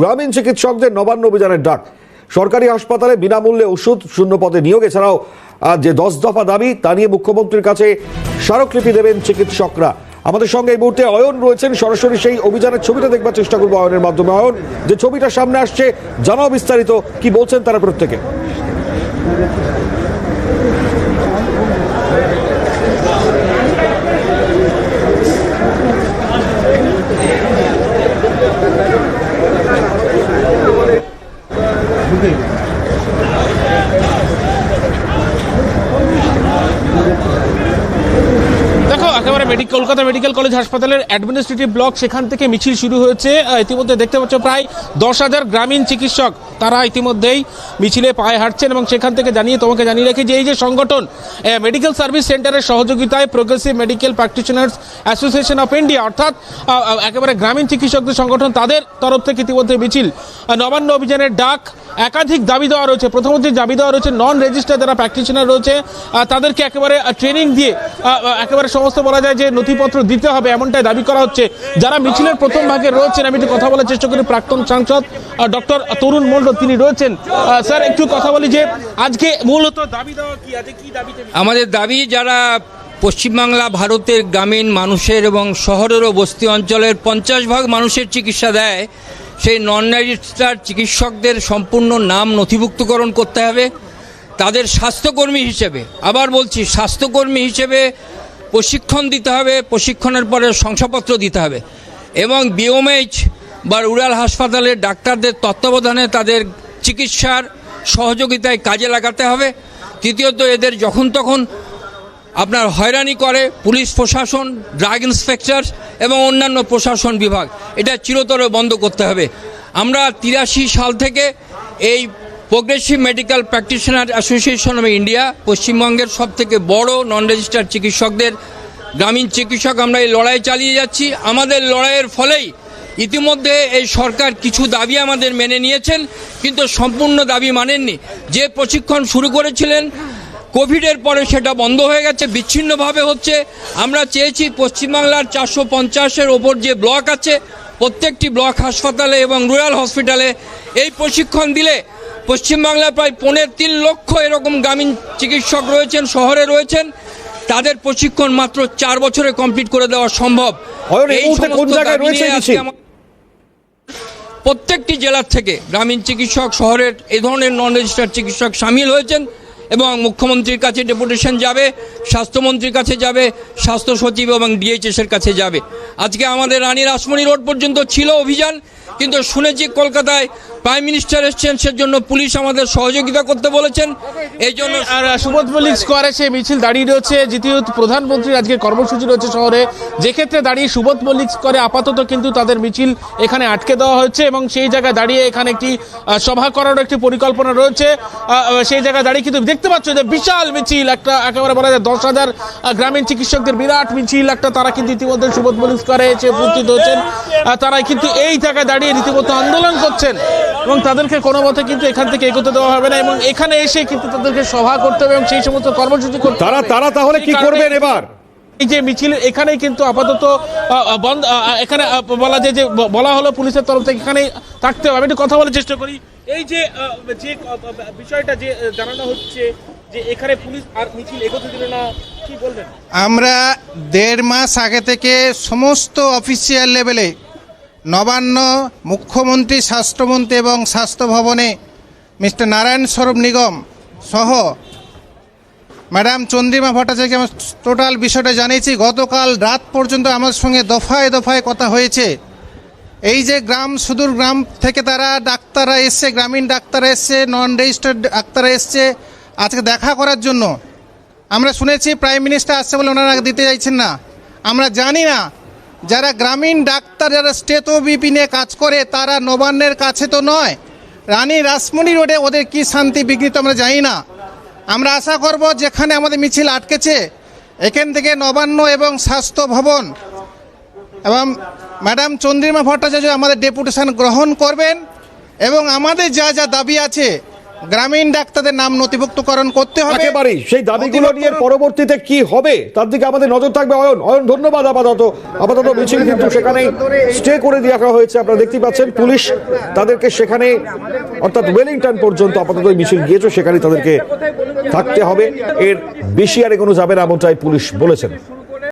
গ্রামীণ চিকিৎসকদের নবান্ন অভিযানের ডাক। সরকারি হাসপাতালে বিনামূল্যে ওষুধ শূন্য পদে নিয়োগ। এছাড়াও যে দশ দফা দাবি, তা নিয়ে মুখ্যমন্ত্রীর কাছে স্মারকলিপি দেবেন চিকিৎসকরা। আমাদের সঙ্গে এই মুহূর্তে অয়ন রয়েছেন, সরাসরি সেই অভিযানের ছবিটা দেখবার চেষ্টা করব অয়নের মাধ্যমে। অয়ন, যে ছবিটা সামনে আসছে, জানাও বিস্তারিত, কি বলছেন তারা প্রত্যেকে? দেখো মেডিকেল কলকাতা মেডিকেল কলেজ হাসপাতালের অ্যাডমিনিস্ট্রেটিভ ব্লক, সেখান থেকে মিছিল শুরু হয়েছে। ইতিমধ্যে দেখতে পাচ্ছ প্রায় দশ হাজার গ্রামীণ চিকিৎসক তারা ইতিমধ্যেই মিছিলে পায়ে হাঁটছেন এবং সেখান থেকে জানিয়ে তোমাকে জানিয়ে রাখি যে এই যে সংগঠন মেডিকেল সার্ভিস সেন্টারের সহযোগিতায় progressive medical practitioners association of India অর্থাৎ একেবারে গ্রামীণ চিকিৎসকদের সংগঠন তাদের তরফ থেকে ইতিমধ্যে মিছিল নবান্ন অভিযানের ডাক, একাধিক দাবি দেওয়া রয়েছে। প্রথমত দাবি দেওয়া রয়েছে নন রেজিস্টার যারা প্র্যাকটিশনার রয়েছে তাদেরকে একেবারে ট্রেনিং দিয়ে একেবারে সমস্ত বলা যায় যে নথিপত্র দিতে হবে এমনটাই দাবি করা হচ্ছে। যারা মিছিলের প্রথম ভাগে রয়েছেন, আমি একটু কথা বলার চেষ্টা করি। প্রাক্তন সাংসদ ডক্টর তরুণ মণ্ডল, তিনি রয়েছেন। স্যার, একটু কথা বলি যে আজকে মূলত দাবি দেওয়া কি? আজকে কি দাবিতে আমাদের দাবি, যারা পশ্চিমবাংলা ভারতের গ্রামীণ মানুষের এবং শহরেরও বস্তি অঞ্চলের পঞ্চাশ ভাগ মানুষের চিকিৎসা দেয়, সেই নন রেজিস্টার চিকিৎসকদের সম্পূর্ণ নাম নথিভুক্তকরণ করতে হবে। তাদের স্বাস্থ্যকর্মী হিসেবে, আবার বলছি, স্বাস্থ্যকর্মী হিসেবে প্রশিক্ষণ দিতে হবে, প্রশিক্ষণের পরে শংসাপত্র দিতে হবে। এবং বিওমএইচ বা রুরাল হাসপাতালের ডাক্তারদের তত্ত্বাবধানে তাদের চিকিৎসার সহযোগিতায় কাজে লাগাতে হবে। তৃতীয়ত, এদের যখন তখন আপনার হয়রানি করে পুলিশ, প্রশাসন, ড্রাগ ইন্সপেক্টর এবং অন্যান্য প্রশাসন বিভাগ। এটা চিরতরে বন্ধ করতে হবে। আমরা তিরাশি সাল থেকে এই progressive medical practitioner association of India পশ্চিমবঙ্গের সব থেকে বড় নন রেজিস্টার্ড চিকিৎসকদের গ্রামীণ চিকিৎসক আমরা এই লড়াই চালিয়ে যাচ্ছি। আমাদের লড়াইয়ের ফলেই ইতিমধ্যে এই সরকার কিছু দাবি আমাদের মেনে নিয়েছেন, কিন্তু সম্পূর্ণ দাবি মানেননি। যে প্রশিক্ষণ শুরু করেছিলেন, কোভিডের পরে সেটা বন্ধ হয়ে গেছে, বিচ্ছিন্নভাবে হচ্ছে। আমরা চেয়েছি পশ্চিমবাংলার চারশো পঞ্চাশের ওপর যে ব্লক আছে, প্রত্যেকটি ব্লক হাসপাতালে এবং রুরাল হসপিটালে এই প্রশিক্ষণ দিলে পশ্চিমবাংলায় প্রায় পৌনে তিন লক্ষ এরকম গ্রামীণ চিকিৎসক রয়েছেন শহরে রয়েছেন। তাদের প্রশিক্ষণ মাত্র চার বছরে কমপ্লিট করে দেওয়া সম্ভব। প্রত্যেকটি জেলার থেকে গ্রামীণ চিকিৎসক শহরের এ ধরনের নন রেজিস্টার্ড চিকিৎসক সামিল হয়েছেন এবং মুখ্যমন্ত্রীর কাছে ডেপুটেশন যাবে স্বাস্থ্যমন্ত্রীর কাছে যাবে স্বাস্থ্য সচিব এবং ডিএইচএস এর কাছে যাবে। আজকে আমাদের রানী রাসমণি রোড পর্যন্ত ছিল অভিযান। কিন্তু শুনেছি কলকাতায় প্রাইম মিনিস্টার এসছেন সেজন্য পুলিশ আমাদের সহযোগিতা করতে বলেছেন। এই জন্য সুবোধ মল্লিক স্কোয়ারে সেই মিছিল দাঁড়িয়ে রয়েছে দ্বিতীয় প্রধানমন্ত্রীর আজকে কর্মসূচি রয়েছে শহরে। যে ক্ষেত্রে দাঁড়িয়ে সুবোধ মল্লিক স্কোয়ারে আপাতত কিন্তু তাদের মিছিল এখানে আটকে দেওয়া হয়েছে এবং সেই জায়গায় দাঁড়িয়ে এখানে একটি সভা করার একটি পরিকল্পনা রয়েছে। সেই জায়গায় দাঁড়িয়ে কিন্তু দেখতে পাচ্ছ যে বিশাল মিছিল, একটা একেবারে বলা যায় দশ হাজার গ্রামীণ চিকিৎসকদের বিরাট মিছিল, একটা তারা কিন্তু ইতিমধ্যে সুবোধ মল্লিক স্কোয়ারে এসে উপস্থিত হয়েছেন। তারা কিন্তু এই জায়গায় দাঁড়িয়ে রীতিমতো আন্দোলন করছেন এবং তাদেরকে কোনো মতে কিন্তু এখান থেকে এগোতে দেওয়া হবে না এবং এখানে এসে কিন্তু তাদেরকে সভা করতে হবে এবং সেই সমস্ত কর্মসূচি করতে তারা তারা তাহলে কি করবেন এবার? এই যে মিছিল এখানেই কিন্তু আপাতত বন্ধ এখানে বলা যায় যে বলা হলো পুলিশের তরফ থেকে এখানেই থাকতে হবে। আমি একটু কথা বলার চেষ্টা করি। এই যে যে বিষয়টা যে জানানো হচ্ছে যে এখানে পুলিশ আর মিছিল এগোতে দিল না কি বলবেন? আমরা দেড় মাস আগে থেকে সমস্ত অফিসিয়াল লেভেলে নবান্ন মুখ্যমন্ত্রী স্বাস্থ্যমন্ত্রী এবং স্বাস্থ্য ভবনে মিস্টার নারায়ণ স্বরূপ নিগম সহ। ম্যাডাম চন্দ্রিমা ভট্টাচার্যকে আমার টোটাল বিষয়টা জানিয়েছি। গতকাল রাত পর্যন্ত আমার সঙ্গে দফায় দফায় কথা হয়েছে। এই যে গ্রাম, সুদূর গ্রাম থেকে তারা ডাক্তাররা এসছে, গ্রামীণ ডাক্তাররা এসছে নন রেজিস্টার্ড ডাক্তাররা এসছে, আজকে দেখা করার জন্য। আমরা শুনেছি প্রাইম মিনিস্টার আসছে বলে ওনারা দিতে চাইছেন না। আমরা জানি না, যারা গ্রামীণ ডাক্তার, যারা স্টেট ও বিপি নিয়ে কাজ করে, তারা নবান্নের কাছে তো নয়। রানী রাসমণি রোডে ওদের কি শান্তি বিঘ্নিত আমরা জানি না। আমরা আশা করব যেখানে আমাদের মিছিল আটকেছে, এখান থেকে নবান্ন এবং স্বাস্থ্য ভবন এবং ম্যাডাম চন্দ্রিমা ভট্টাচার্য আমাদের ডেপুটেশন গ্রহণ করবেন এবং আমাদের যা যা দাবি আছে গ্রামীণ ডাক্তারদের নাম নথিভুক্তকরণ করতে হবে। একেবারেই সেই দাবিগুলো নিয়ে পরবর্তীতে কি হবে তার দিকে আমাদের নজর থাকবে অয়ন। অয়ন ধন্যবাদ আপাতত আপাতত মিছিল কিন্তু সেখানে স্টে করে দেওয়া হয়েছে। আপনারা দেখতে পাচ্ছেন পুলিশ তাদেরকে সেখানে অর্থাৎ ওয়েলিংটন পর্যন্ত আপাতত মিছিল গিয়েছে সেখানে তাদেরকে থাকতে হবে। এর বেশি আর এগোনো যাবে না এমনটাই পুলিশ বলেছেন।